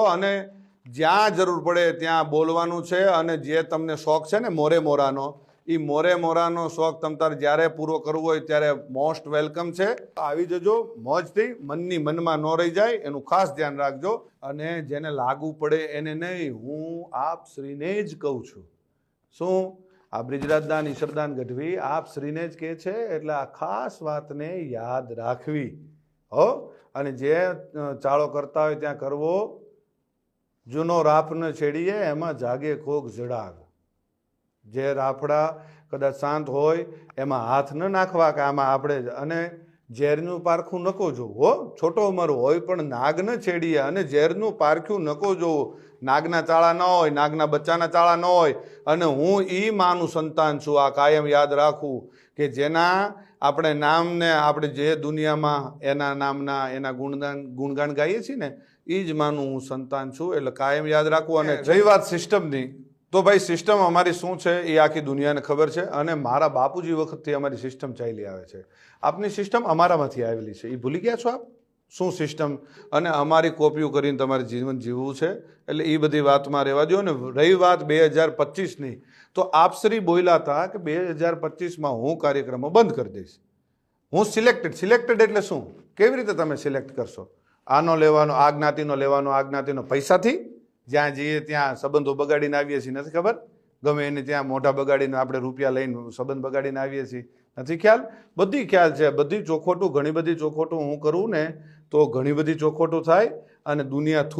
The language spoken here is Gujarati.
અને જ્યાં જરૂર પડે ત્યાં બોલવાનું છે અને જે તમને શોખ છે ને મોરે મોરાનો એ મોરે મોરાનો શોખ તમ તારે જ્યારે પૂરો કરવો હોય ત્યારે મોસ્ટ વેલકમ છે. આવી જજો મોજથી, મનની મનમાં ન રહી જાય, એનું ખાસ ધ્યાન રાખજો અને જેને લાગુ પડે એને નહીં, હું આપ શ્રીને જ કહું છું. શું? આ બ્રિજરાજદાન ઈશ્વરદાન ગઢવી આપ શ્રીને જ કહે છે એટલે આ ખાસ વાતને યાદ રાખવી. હો? અને જે ચાળો કરતા હોય ત્યાં કરવો જૂનો રાપને છેડીએ, એમાં જાગે કોક જડાગ જે રાફડા કદાચ શાંત હોય, એમાં હાથ ન નાખવા કે આમાં આપણે અને ઝેરનું પારખું નકો જોવો હો. છોટો ઉંમર હોય પણ નાગ ન છેડીએ અને ઝેરનું પારખ્યું નકો જોવો. નાગના ચાળા ન હોય નાગના બચ્ચાના ચાળા ન હોય. અને હું એ માનું સંતાન છું આ કાયમ યાદ રાખું કે જેના આપણે નામને આપણે જે દુનિયામાં એના નામના એના ગુણગાન ગુણગાન ગાઈએ છીએ ને એ જ માનું હું સંતાન છું. એટલે કાયમ યાદ રાખવું અને વાત સિસ્ટમની. તો ભાઈ સિસ્ટમ અમારી શું છે એ આખી દુનિયાને ખબર છે અને મારા બાપુજી વખતથી અમારી સિસ્ટમ ચાલી આવે છે. આપની સિસ્ટમ અમારામાંથી આવેલી છે. એ ભૂલી ગયા છો આપ? શું સિસ્ટમ અને અમારી કોપીઓ કરીને તમારે જીવન જીવવું છે? એટલે એ બધી વાતમાં રહેવા દો ને, રહી વાત બે હજાર પચીસની. તો આપશ્રી બોલ્યા હતા કે બે હજાર પચીસમાં હું કાર્યક્રમો બંધ કરી દઈશ. હું સિલેક્ટેડ સિલેક્ટેડ એટલે શું? કેવી રીતે તમે સિલેક્ટ કરશો? આનો લેવાનો, આ જ્ઞાતિનો લેવાનો, આ જ્ઞાતિનો પૈસાથી? જ્યાં જઈએ ત્યાં સંબંધો બગાડીને આવીએ છીએ. નથી ખબર? ગમે એને ત્યાં મોઢા બગાડીને આપણે રૂપિયા લઈને સંબંધ બગાડીને આવીએ છીએ. નથી ખ્યાલ? બધી ખ્યાલ છે. બધી ચોખોટું ઘણી બધી ચોખોટું હું કરું ને તો ઘણી બધી ચોખોટું થાય અને દુનિયા